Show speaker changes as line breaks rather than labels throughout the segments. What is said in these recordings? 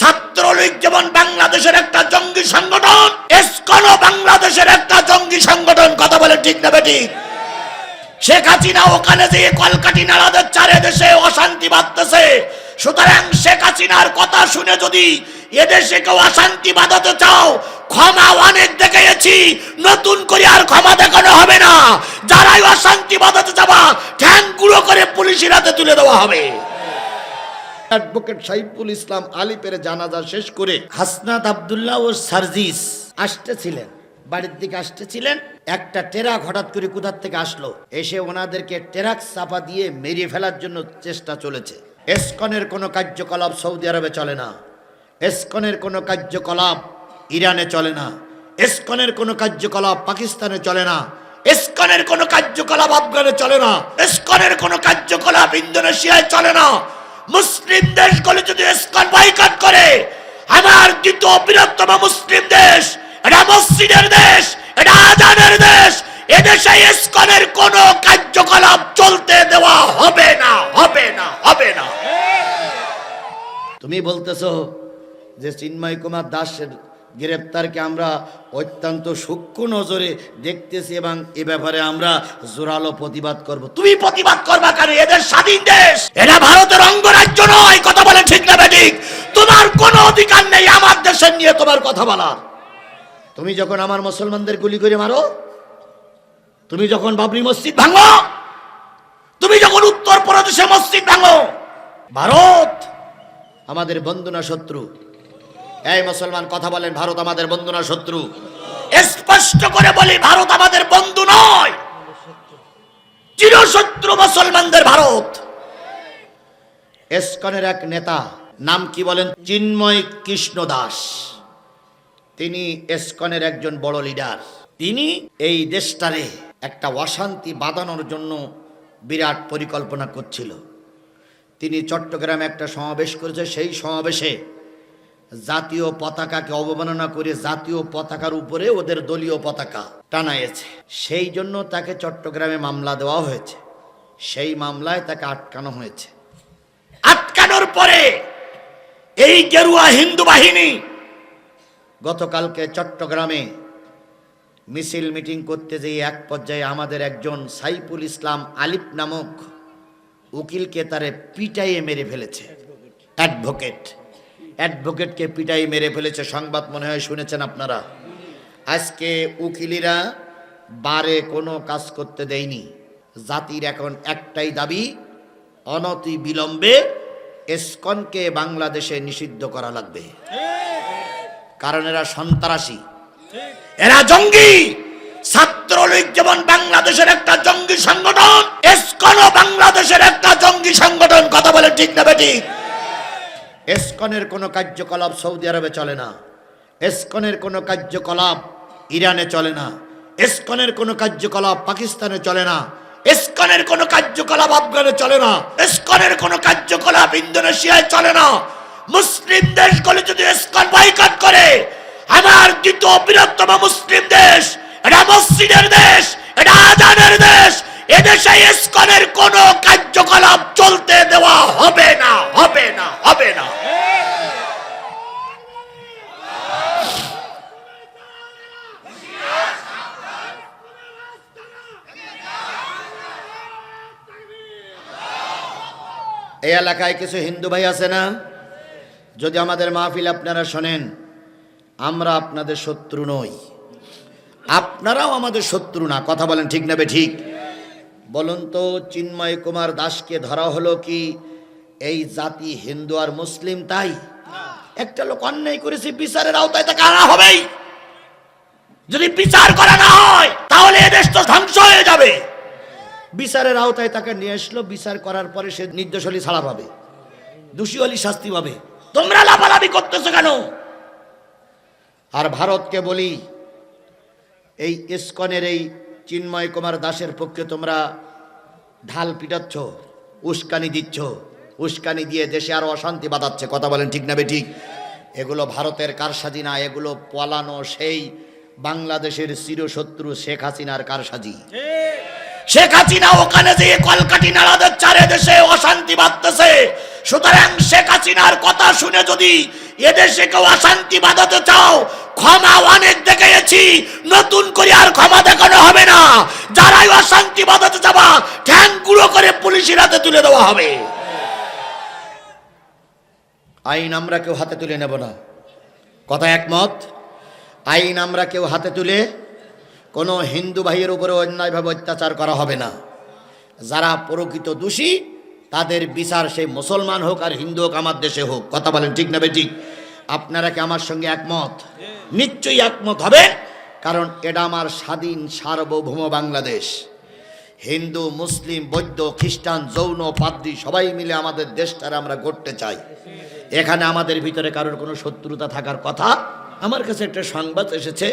ছাত্রলীগ যেমন বাংলাদেশের একটা জঙ্গি সংগঠন, এসকনও বাংলাদেশের একটা জঙ্গি সংগঠন, কথা বলে ঠিক না বেঠিক শেখ হাসিনা ওখানে যে কলকাটি নাড়াদের চারে দেশে অশান্তি বাঁধতেছে, সুতরাং শেখ হাসিনার কথা শুনে যদি এদেশে কেউ অশান্তি বাঁধাতে চাও, ক্ষমা অনেক দেখেছি, নতুন করে আর ক্ষমা দেখানো হবে না। যারাই অশান্তি বাঁধাতে যাবা, ঠ্যাং গুঁড়ো করে পুলিশের হাতে তুলে দেওয়া হবে।
অ্যাডভোকেট সাইফুল ইসলাম আলিপের জানাজা শেষ করে
হাসনাত আব্দুল্লাহ ও সার্জিস আসতেছিলেন। বাড়ির দিকে আসতেছিলেন। একটা টেরাক হঠাৎ করে কোথার থেকে আসলো? এসে ওনাদেরকে টেরাক চাপা দিয়ে মেরিয়ে ফেলার জন্য চেষ্টা চলেছে। এসকনের কোনো কার্যকলাপ সৌদি আরবে চলে না। এসকনের কোনো কার্যকলাপ ইরানে চলে না। এসকনের কোনো কার্যকলাপ পাকিস্তানে চলে না। এসকনের কোনো কার্যকলাপ আফগানে চলে না। এসকনের কোনো কার্যকলাপ ইন্দোনেশিয়ায় চলে না। মুসলিম দেশগুলো যদি ইসকন বয়কট করে, আমার দ্বিতীয় বৃহত্তম মুসলিম দেশ, এটা মসজিদের দেশ, এটা আজানের দেশ, এদেশে ইসকনের কোন কার্যকলাপ চলতে দেওয়া হবে না হবে না হবে না। তুমি বলতেছো যে চিন্ময় কুমার দাসের গ্রেপ্তারকে আমরা অত্যন্ত সূক্ষ্ম নজরে দেখতেছি এবং এ ব্যাপারে আমরা জোরালো প্রতিবাদ করব। তুমি প্রতিবাদ করবা কেন? এদের স্বাধীন দেশ এটা ভারতের অঙ্গরাজ্য অধিকার নেই আমার দেশের নিয়ে তোমার কথা বলার। তুমি যখন আমার মুসলমানদের গুলি করে মারো, তুমি যখন বাবরি মসজিদ ভাঙো, তুমি যখন উত্তর প্রদেশে মসজিদ ভাঙো, ভারত আমাদের বন্ধু না শত্রু। এই মুসলমান, কথা বলেন, ভারত আমাদের বন্ধু শত্রু। স্পষ্ট করে বলি, ভারত আমাদের বন্ধু নয়। চিরশত্রু মুসলমানদের ভারত। এসকনের এক নেতা নাম কি বলেন? চিন্ময় কৃষ্ণ দাস। তিনি এসকনের একজন বড় লিডার তিনি এই দেশটারে একটা অশান্তি বাঁধানোর জন্য বিরাট পরিকল্পনা করছিল। তিনি চট্টগ্রামে একটা সমাবেশ করেছে। সেই সমাবেশে জাতীয় পতাকাকে অবমাননা করে জাতীয় পতাকার উপরে ওদের দলীয় পতাকা টানাইয়েছে। সেই জন্য তাকে চট্টগ্রামে মামলা দেওয়া হয়েছে। সেই মামলায় তাকে আটকানো হয়েছে। আটকানোর পরে এই গেরুয়া হিন্দু বাহিনী। গতকালকে চট্টগ্রামে মিছিল মিটিং করতে যেয়ে এক পর্যায়ে আমাদের একজন সাইফুল ইসলাম আলিফ নামক উকিলকে তারে পিটাইয়ে মেরে ফেলেছে। অ্যাডভোকেট। অ্যাডভোকেটকে পিটাই মেরে ফেলেছে, সংবাদ মনে হয় শুনেছেন আপনারা। আজকে উকিলিরা বারে কোনো কাজ করতে দেয়নি। জাতির এখন একটাই দাবি অনতি বিলম্বে এসকনকে বাংলাদেশে নিষিদ্ধ করা লাগবে। কারণ এরা সন্ত্রাসী। এরা জঙ্গি। ছাত্রলীগ যেমন বাংলাদেশের একটা জঙ্গি সংগঠন এসকনও বাংলাদেশের একটা জঙ্গি সংগঠন। কথা বলে ঠিক না বেঠিক এসকনের কোনো কার্যকলাপ সৌদি আরবে চলে না। এসকনের কোনো কার্যকলাপ ইরানে চলে না। এসকনের কোনো কার্যকলাপ পাকিস্তানে চলে না। এসকনের কোনো কার্যকলাপ আফগানে চলে না। এসকনের কোনো কার্যকলাপ ইন্দোনেশিয়ায় চলে না। মুসলিম দেশগুলো যদি এসকন বয়কট করে, আমার দ্বিতীয় বৃহত্তম মুসলিম দেশ, এটা মসজিদের দেশ, এটা আজানের দেশ, এদেশে ইসকনের কোনো কার্যকলাপ চলতে দেওয়া হবে না হবে না হবে না। এই এলাকায় কিছু হিন্দু ভাই আছে না? যদি আমাদের মাহফিল আপনারা শোনেন, আমরা আপনাদের শত্রু নই। আপনারাও আমাদের শত্রু না, কথা বলেন ঠিক নেবে ঠিক? বলুন তো, চিন্ময় কুমার দাসকে ধরা হলো কি এই জাতি হিন্দু আর মুসলিম তাই? একটা লোক অন্যায় করেছে, বিচারের আওতায় তাকে আনা হবেই। যদি বিচার করা না হয়, তাহলে এদেশ তো ধ্বংস হয়ে যাবে। বিচারের আওতায় তাকে নিয়ে আসলো। বিচার করার পরে সে নির্দোষালী ছাড়া পাবে, দোষী হলি শাস্তি পাবে। তোমরা লাফালাফি করতেছো কেন? আর ভারতকে বলি, এই ইস্কনের এই চিন্ময় কুমার দাসের পক্ষে তোমরা ঢাল পিটাচ্ছ, উস্কানি দিচ্ছ। উস্কানি দিয়ে দেশে আরও অশান্তি বাঁধাচ্ছে। কথা বলেন ঠিক না বে ঠিক এগুলো ভারতের কারসাজি না, এগুলো পলানো সেই বাংলাদেশের চিরশত্রু শেখ হাসিনার কারসাজি। শেখ হাসিনা ওখানে যে কলকাটি নাড়াদের চারে দেশে অশান্তি বাঁধতেছে। সুতরাং শেখ হাসিনার কথা শুনে যদি এদেশে কেউ অশান্তি বাঁধাতে চাও, ক্ষমা অনেক দেখেছি। নতুন করে আর ক্ষমা দেখানো হবে না। যারাই অশান্তি বাঁধাতে যাবা, ঠ্যাং গুঁড়ো করে পুলিশের হাতে তুলে দেওয়া হবে। আইন আমরা কেউ হাতে তুলে নেব না। কথা একমত? আইন আমরা কেউ হাতে তুলে কোনো হিন্দু ভাইয়ের উপরে অন্যায়ভাবে অত্যাচার করা হবে না। যারা প্রকৃত দোষী, তাদের বিচার সেই মুসলমান হোক আর হিন্দু হোক, আমার দেশে হোক। কথা বলেন ঠিক না ঠিক? আপনারা কি আমার সঙ্গে একমত? নিশ্চয়ই একমত হবে, কারণ এটা আমার স্বাধীন সার্বভৌম বাংলাদেশ। হিন্দু, মুসলিম, বৌদ্ধ, খ্রিস্টান, যৌন, পাদ্রী, সবাই মিলে আমাদের দেশটারে আমরা গড়তে চাই। এখানে আমাদের ভিতরে কারোর কোনো শত্রুতা থাকার কথা আমার কাছে একটা সংবাদ এসেছে।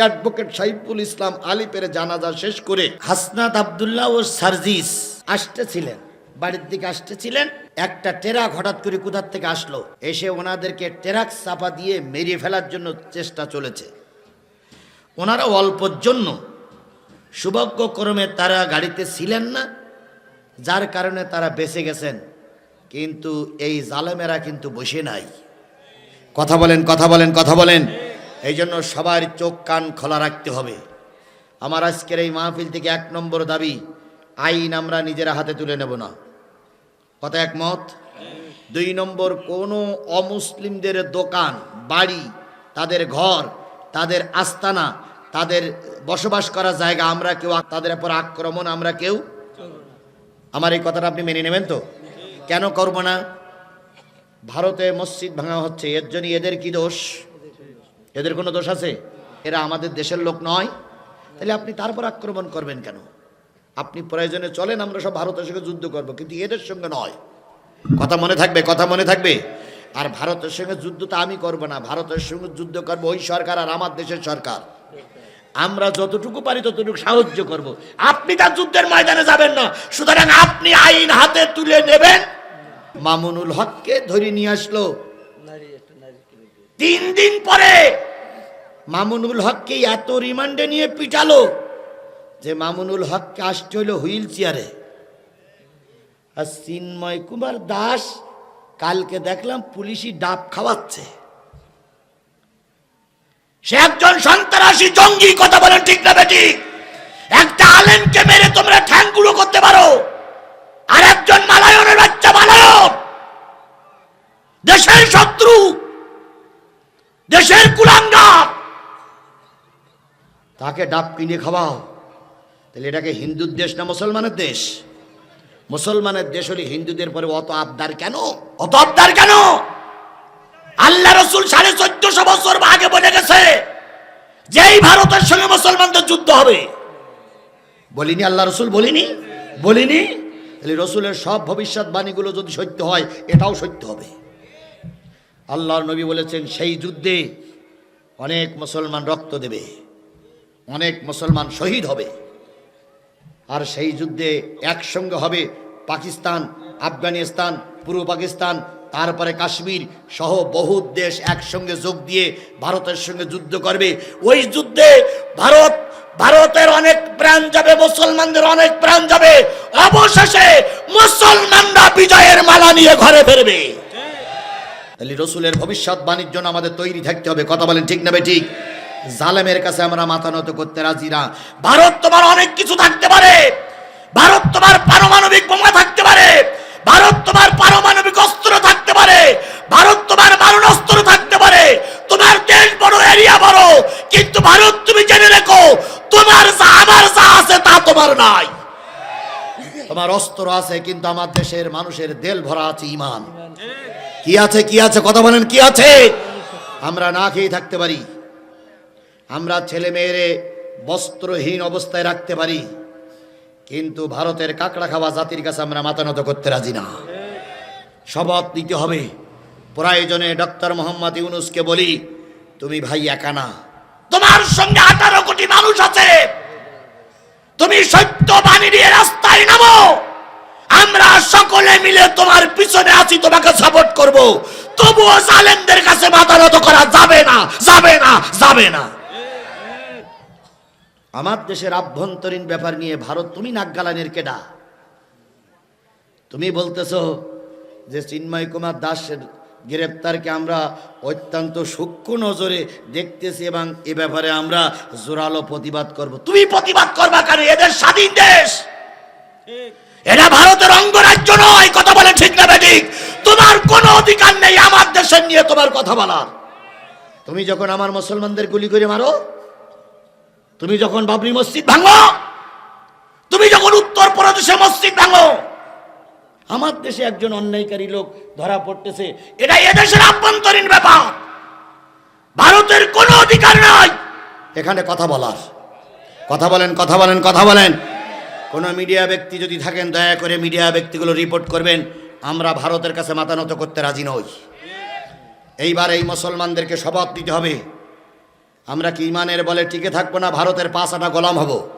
অ্যাডভোকেট সাইফুল ইসলাম আলিপের জানাজা শেষ করে
হাসনাত আবদুল্লাহ ও সার্জিস আসতেছিলেন। বাড়ির দিকে আসতেছিলেন। একটা টেরাক হঠাৎ করে কোথার থেকে আসলো? এসে ওনাদেরকে টেরাক চাপা দিয়ে মেরে ফেলার জন্য চেষ্টা চলেছে। ওনারা অল্পর জন্য সৌভাগ্যক্রমে তারা গাড়িতে ছিলেন না, যার কারণে তারা বেঁচে গেছেন। কিন্তু এই জালেমেরা কিন্তু বসে নাই। কথা বলেন কথা বলেন কথা বলেন। এই জন্য সবার চোখ কান খোলা রাখতে হবে। আমার আজকের এই মাহফিল থেকে এক নম্বর দাবি, আইন আমরা নিজেরা হাতে তুলে নেব না। কথা একমত? দুই নম্বর, কোনো অমুসলিমদের দোকান, বাড়ি, তাদের ঘর, তাদের আস্তানা, তাদের বসবাস করা জায়গা আমরা কেউ, তাদের উপর আক্রমণ আমরা কেউ আমার এই কথাটা আপনি মেনে নেবেন তো? কেন করব না? ভারতে মসজিদ ভাঙা হচ্ছে, এর জন্য এদের কি দোষ? এদের কোনো দোষ আছে? এরা আমাদের দেশের লোক নয়। তাহলে আপনি তারপর আক্রমণ করবেন কেন? আপনি প্রয়োজনে চলেন, আমরা সব ভারতের সঙ্গে যুদ্ধ করব, কিন্তু এদের সঙ্গে নয়। কথা মনে থাকবে, কথা মনে থাকবে। আর ভারতের সঙ্গে যুদ্ধ তো আমি করব না। ভারতের সঙ্গে যুদ্ধ করব ওই সরকার আর আমার দেশের সরকার। আমরা যতটুকু পারি ততটুকু সাহায্য করব। আপনি তার যুদ্ধের ময়দানে যাবেন না। সুতরাং আপনি আইন হাতে তুলে নেবেন। মামুনুল হককে ধরে নিয়ে আসলো। তিন দিন পরে মামুনুল হককে এত রিমান্ডে নিয়ে পিটালো যে মামুনুল হককে আসতে হইল হুইল চেয়ারে। আর চিন্ময় কুমার দাস কালকে দেখলাম পুলিশি ডাব খাওয়াচ্ছে। সে একজন সন্ত্রাসী জঙ্গি কথা বলেন ঠিক না বেটি? একটা আলেমকে মেরে তোমরা ঠ্যাং ঠ্যাংগুলো করতে পারো। আর একজন মালায়নের বাচ্চা মালায়ন। দেশের শত্রু দেশের কুলাঙ্গার। তাকে ডাব কিনে খাওয়াও। তাহলে এটাকে হিন্দুর দেশ না মুসলমানের দেশ? মুসলমানের দেশ হলে হিন্দুদের পরে অত আবদার কেন? অত আবদার কেন? আল্লাহ রসুল সাড়ে চোদ্দশো বছর আগে বলে গেছে যেই ভারতের সঙ্গে মুসলমানদের যুদ্ধ হবে। বলিনি আল্লাহ রসুল বলিনি? বলিনি? তাহলে রসুলের সব ভবিষ্যৎবাণীগুলো যদি সত্য হয় এটাও সত্য হবে। আল্লাহর নবী বলেছেন, সেই যুদ্ধে অনেক মুসলমান রক্ত দেবে, অনেক মুসলমান শহীদ হবে। আর সেই যুদ্ধে একসঙ্গে হবে পাকিস্তান, আফগানিস্তান, পূর্ব পাকিস্তান, তারপরে কাশ্মীর সহ বহু দেশ একসঙ্গে যোগ দিয়ে ভারতের সঙ্গে যুদ্ধ করবে। ওই যুদ্ধে ভারত, ভারতের অনেক প্রাণ যাবে, মুসলমানদের অনেক প্রাণ যাবে। অবশেষে মুসলমানরা বিজয়ের মালা নিয়ে ঘরে ফিরবে। তাহলে রসুলের ভবিষ্যৎ বাণিজ্য আমাদের তৈরি থাকতে হবে। কথা বলেন ঠিক না ঠিক? জালেমের কাছে আমরা মাথা নত করতে রাজি না। ভারত তোমার অনেক কিছু থাকতে পারে। ভারত তোমার পারমাণবিক বোমা থাকতে পারে। ভারত তোমার পারমাণবিক অস্ত্র থাকতে পারে। ভারত তোমার মারণাস্ত্র থাকতে পারে। তোমার দেশ বড়, এরিয়া বড়। কিন্তু ভারত তুমি জেনে রেখো, তোমার যা, আমার যা আছে তা তোমার নাই। তোমার অস্ত্র আছে কিন্তু আমার দেশের মানুষের দেল ভরা আছে ইমান কি আছে কি আছে কথা বলেন কি আছে? আমরা না খেয়ে থাকতে পারি। আমরা ছেলে মেয়েরে বস্ত্রহীন অবস্থায় রাখতে পারি। কিন্তু ভারতের কাকড়া খাওয়া জাতির কাছে আমরা মাথা নত করতে রাজি না। শপথ নিতে হবে। প্রয়োজনে ডক্টর মোহাম্মদ ইউনুসকে বলি তুমি ভাই একা না তোমার সঙ্গে আঠারো কোটি মানুষ আছে। তুমি সত্য বাণী নিয়ে রাস্তায় নামো। আমরা সকলে মিলে তোমার পিছনে আছি, তোমাকে সাপোর্ট করব। তবুও জালেমদের কাছে মাথা নত করা যাবে না যাবে না যাবে না। আমার দেশের আভ্যন্তরীণ ব্যাপার নিয়ে ভারত, তুমি নাকগালানের কেডা? তুমি বলতেছো যে চিন্ময় কুমার দাসের গ্রেপ্তারকে আমরা অত্যন্ত সূক্ষ্ম নজরে দেখতেছি এবং এ ব্যাপারে আমরা জোরালো প্রতিবাদ করব। তুমি প্রতিবাদ করবা কেন? এদের স্বাধীন দেশ। এটা ভারতের অঙ্গরাজ্য নয় কথা বলে ঠিক না ঠিক তোমার কোনো অধিকার নেই আমার দেশের নিয়ে তোমার কথা বলার। তুমি যখন আমার মুসলমানদের গুলি করে মারো তুমি যখন বাবরি মসজিদ ভাঙো তুমি যখন উত্তর প্রদেশে মসজিদ ভাঙো আমার দেশে একজন অন্যায়কারী লোক ধরা পড়তেছে। এটা এদেশের আভ্যন্তরীণ ব্যাপার। ভারতের কোনো অধিকার নাই। এখানে কথা বলার। কথা বলেন কথা বলেন কথা বলেন। কোনো মিডিয়া ব্যক্তি যদি থাকেন, দয়া করে মিডিয়া ব্যক্তিগুলো রিপোর্ট করবেন। আমরা ভারতের কাছে মাথা নত করতে রাজি নই। এইবার এই মুসলমানদেরকে শপথ দিতে হবে। আমরা কি ইমানের বলে টিকে থাকব না? ভারতের পাঁচ আটা গোলাম হব।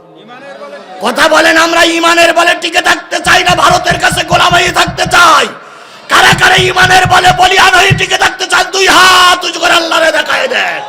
কথা বলেন, আমরা ইমানের বলে টিকে থাকতে চাই না, ভারতের কাছে গোলাম হয়ে থাকতে চাই। কারা কারা ইমানের বলে বলিয়ান হয়ে টিকে থাকতে চান, দুই হাত উজ করে আল্লাহরে দেখায় দেন।